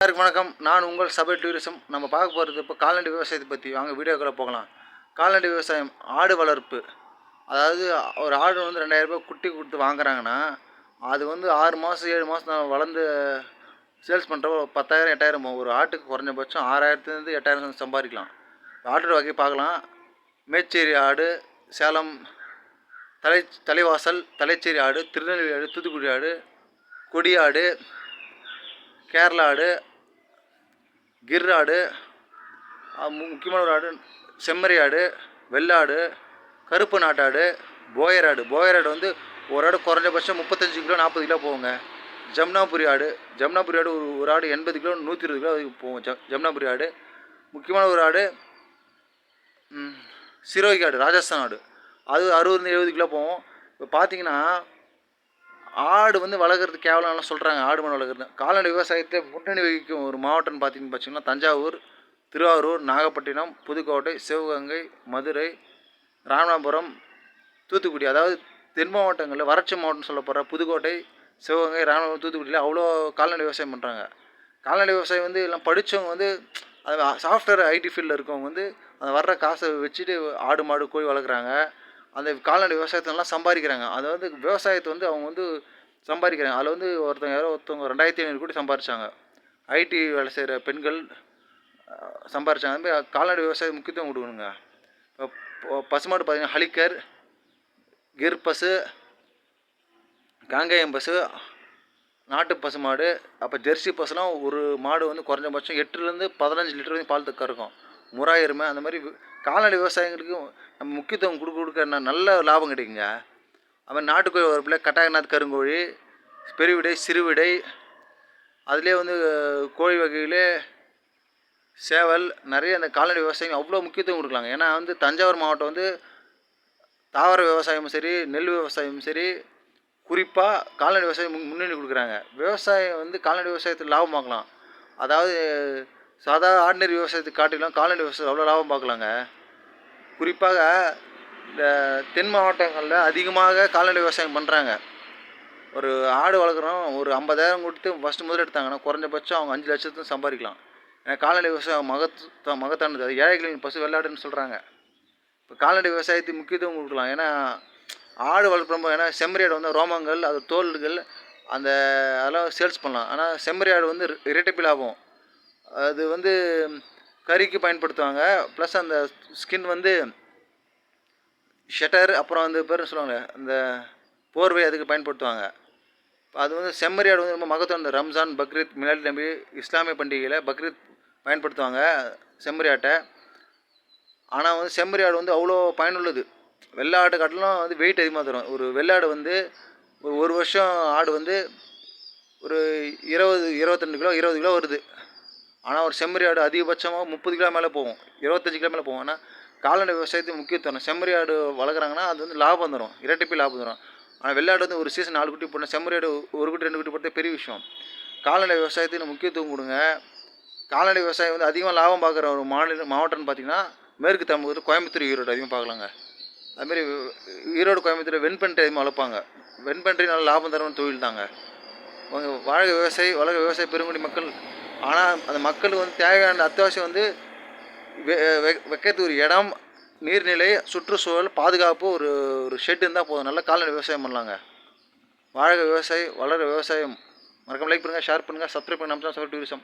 எல்லாருக்கும் வணக்கம். நான் உங்கள் சபை டூரிசம். நம்ம பார்க்க போகிறது இப்போ கால்நடை விவசாயத்தை பற்றி வாங்க வீடியோக்குள்ளே போகலாம். கால்நடை விவசாயம் ஆடு வளர்ப்பு. அதாவது ஒரு ஆடு வந்து ரெண்டாயிரம் ரூபாய் குட்டி கொடுத்து வாங்குறாங்கன்னா அது வந்து ஆறு மாதம் ஏழு மாதம் நான் வளர்ந்து சேல்ஸ் பண்ணுறப்போ பத்தாயிரம் எட்டாயிரம் ஒரு ஆட்டுக்கு குறைஞ்சபட்சம் ஆறாயிரத்துலேருந்து எட்டாயிரம் சம்பாதிக்கலாம். ஆட்டோட வகை பார்க்கலாம். மேச்சேரி ஆடு சேலம் தலை தலைவாசல் தலைச்சேரி ஆடு திருநெல்வேலி ஆடு தூத்துக்குடி ஆடு கொடி ஆடு கேரளா ஆடு கிர் ஆடு முக்கியமான ஒரு ஆடு செம்மறி ஆடு வெள்ளாடு கருப்பு நாட்டாடு போயர் ஆடு. போயர் ஆடு வந்து ஒரு ஆடு குறைஞ்சபட்சம் முப்பத்தஞ்சு கிலோ நாற்பது கிலோ போகுங்க. ஜம்னாபுரி ஆடு. ஜம்னாபுரி ஆடு ஒரு ஒரு ஆடு எண்பது கிலோ நூற்றி இருபது கிலோ வரைக்கும் போகும். ஜ ஜம்னாபுரி ஆடு. முக்கியமான ஒரு ஆடு சிரோகி ஆடு ராஜஸ்தான் ஆடு. அது அறுபதுலேருந்து எழுபது கிலோ போகும். இப்போ பார்த்தீங்கன்னா ஆடு வந்து வளர்க்குறது கேவலம்லாம் சொல்கிறாங்க ஆடு மாடு வளர்க்குறது. கால்நடை விவசாயத்தை முன்னணி வகிக்கும் ஒரு மாவட்டம்னு பார்த்தீங்கன்னு பார்த்தீங்கன்னா தஞ்சாவூர் திருவாரூர் நாகப்பட்டினம் புதுக்கோட்டை சிவகங்கை மதுரை ராமநாதபுரம் தூத்துக்குடி. அதாவது தென் மாவட்டங்களில் வறட்சி மாவட்டம்னு சொல்லப்படுற புதுக்கோட்டை சிவகங்கை ராமநாதபுரம் தூத்துக்குடியில் அவ்வளோ கால்நடை விவசாயம் பண்ணுறாங்க கால்நடை விவசாயம் வந்து எல்லாம் படித்தவங்க வந்து அது சாஃப்ட்வேர் ஐடி ஃபீல்டில் இருக்கவங்க வந்து அந்த வர்ற காசை வச்சுட்டு ஆடு மாடு கோழி வளர்க்குறாங்க. அந்த கால்நடை விவசாயத்திலலாம் சம்பாதிக்கிறாங்க. அதை வந்து விவசாயத்தை வந்து அவங்க வந்து சம்பாதிக்கிறாங்க. அதில் வந்து ஒருத்தவங்க யாரோ ஒருத்தவங்க ரெண்டாயிரத்தி ஐநூறு கோடி சம்பாதிச்சாங்க. ஐடி வேலை செய்கிற பெண்கள் சம்பாரிச்சாங்க சம்பாதிச்சாங்க. கால்நடை விவசாயம் முக்கியத்துவம் கொடுக்கணுங்க. இப்போ பசுமாடு பார்த்தீங்கன்னா ஹலிக்கர் கிர் பசு காங்கேயம் பசு நாட்டு பசுமாடு அப்போ ஜெர்சி பசுலாம் ஒரு மாடு வந்து குறைஞ்சபட்சம் எட்டுலேருந்து பதினஞ்சு லிட்டர் வரைக்கும் பால் கறக்கும் முறா எருமை அந்த மாதிரி கால்நடை விவசாயிகளுக்கு நம்ம முக்கியத்துவம் கொடுக்க கொடுக்க நல்ல லாபம் கிடைக்குங்க. அவன் நாட்டுக்கோழி வரப்பில் கட்டாயநாத் கருங்கோழி பெருவிடை சிறுவிடை அதிலே வந்து கோழி வகையிலே சேவல் நிறைய அந்த கால்நடை விவசாயம் அவ்வளோ முக்கியத்துவம் கொடுக்கலாங்க. ஏன்னா வந்து தஞ்சாவூர் மாவட்டம் வந்து தாவர விவசாயமும் சரி நெல் விவசாயமும் சரி குறிப்பாக கால்நடை விவசாயம் முன்- முன்னணி கொடுக்குறாங்க. விவசாயம் வந்து கால்நடை விவசாயத்தில் லாபம் அதாவது சாதா ஆர்டினரி விவசாயத்தை காட்டிலும் கால்நடை விவசாயம் அவ்வளோ லாபம் பார்க்கலாங்க. குறிப்பாக இந்த தென் மாவட்டங்களில் அதிகமாக கால்நடை விவசாயம் பண்ணுறாங்க ஒரு ஆடு வளர்க்குறோம் ஒரு ஐம்பதாயிரம் கொடுத்து ஃபஸ்ட்டு முதல் எடுத்தாங்கன்னா குறைஞ்சபட்சம் அவங்க அஞ்சு லட்சத்தையும் சம்பாதிக்கலாம். ஏன்னா கால்நடை விவசாயம் மகத்து மகத்தானது. அது ஏழைகளின் பசு விளையாடுன்னு சொல்கிறாங்க இப்போ கால்நடை விவசாயத்துக்கு முக்கியத்துவம் கொடுக்கலாம். ஏன்னா ஆடு வளர்க்குறப்போ ஏன்னா செம்மறி ஆடு வந்து ரோமங்கள் அது தோல்கள் அந்த அதெல்லாம் சேல்ஸ் பண்ணலாம். ஆனால் செம்மறி ஆடு வந்து இரட்டைப்பில் ஆகும். அது வந்து கறிக்கு பயன்படுத்துவாங்க. ப்ளஸ் அந்த ஸ்கின் வந்து ஷட்டர் அப்புறம் வந்து பேர் சொல்லுவாங்க அந்த போர்வை அதுக்கு பயன்படுத்துவாங்க. அது வந்து செம்மறி ஆடு வந்து ரொம்ப மகத்துவம் இந்த ரம்ஜான் பக்ரீத் மிலாடி நம்பி இஸ்லாமிய பண்டிகையில் பக்ரீத் பயன்படுத்துவாங்க செம்மறி ஆட்டை. ஆனால் வந்து செம்மறி ஆடு வந்து அவ்வளோ பயனுள்ளது. வெள்ளை ஆட்டை காட்டிலும் வந்து வெயிட் அதிகமாக தரும். ஒரு வெள்ளாடு வந்து ஒரு ஒரு வருஷம் ஆடு வந்து ஒரு இருபது இருபத்தெண்டு கிலோ இருபது கிலோ வருது. ஆனால் ஒரு செம்மறி ஆடு அதிகபட்சமாக முப்பது கிலோ மேலே போகும். இருபத்தஞ்சி கிலோ மேலே போகும். ஆனால் கால்நடை விவசாயத்துக்கு முக்கியத்துவம் செம்மறி ஆடு வளர்க்குறாங்கன்னா அது வந்து லாபம் தரும். இரட்டிப்பு லாபம் தரும். ஆனால் வெள்ளாடு வந்து ஒரு சீசன் நாலு குட்டி போடணும் செம்மறி ஆடு ஒரு குட்டி ரெண்டு குட்டி போட்டே பெரிய விஷயம். கால்நடை விவசாயத்துக்கு முக்கியத்துவம் கொடுங்க? கால்நடை விவசாயம் வந்து அதிகமாக லாபம் பார்க்குற ஒரு மாநில மாவட்டம்னு பார்த்தீங்கன்னா மேற்கு தமிழகத்தில் கோயம்புத்தூர் ஈரோடு அதிகமாக பார்க்கலாங்க. அதுமாரி ஈரோடு கோயம்புத்தூர் வெண்பன்றி அதிகமாக வளர்ப்பாங்க. வெண்பன்றி நல்லா லாபம் தரும் தொழில் தாங்க. அவங்க வாழ்க விவசாயி வளர்க விவசாய பெருங்குடி மக்கள் ஆனால் அந்த மக்களுக்கு வந்து தேவையான அத்தியாவசியம் வந்து வெ- வெ- வைக்கிறதுக்கு ஒரு இடம் நீர்நிலை சுற்றுச்சூழல் பாதுகாப்பு ஒரு ஒரு ஷெட் இருந்தால் போதும். நல்ல கால்நடை விவசாயம் பண்ணலாங்க. வாழ்க விவசாயி வளர விவசாயம். மறக்காம லைக் பண்ணுங்கள் ஷேர் பண்ணுங்கள் சப்ஸ்கிரைப் பண்ணி நம்ம டூரிசம்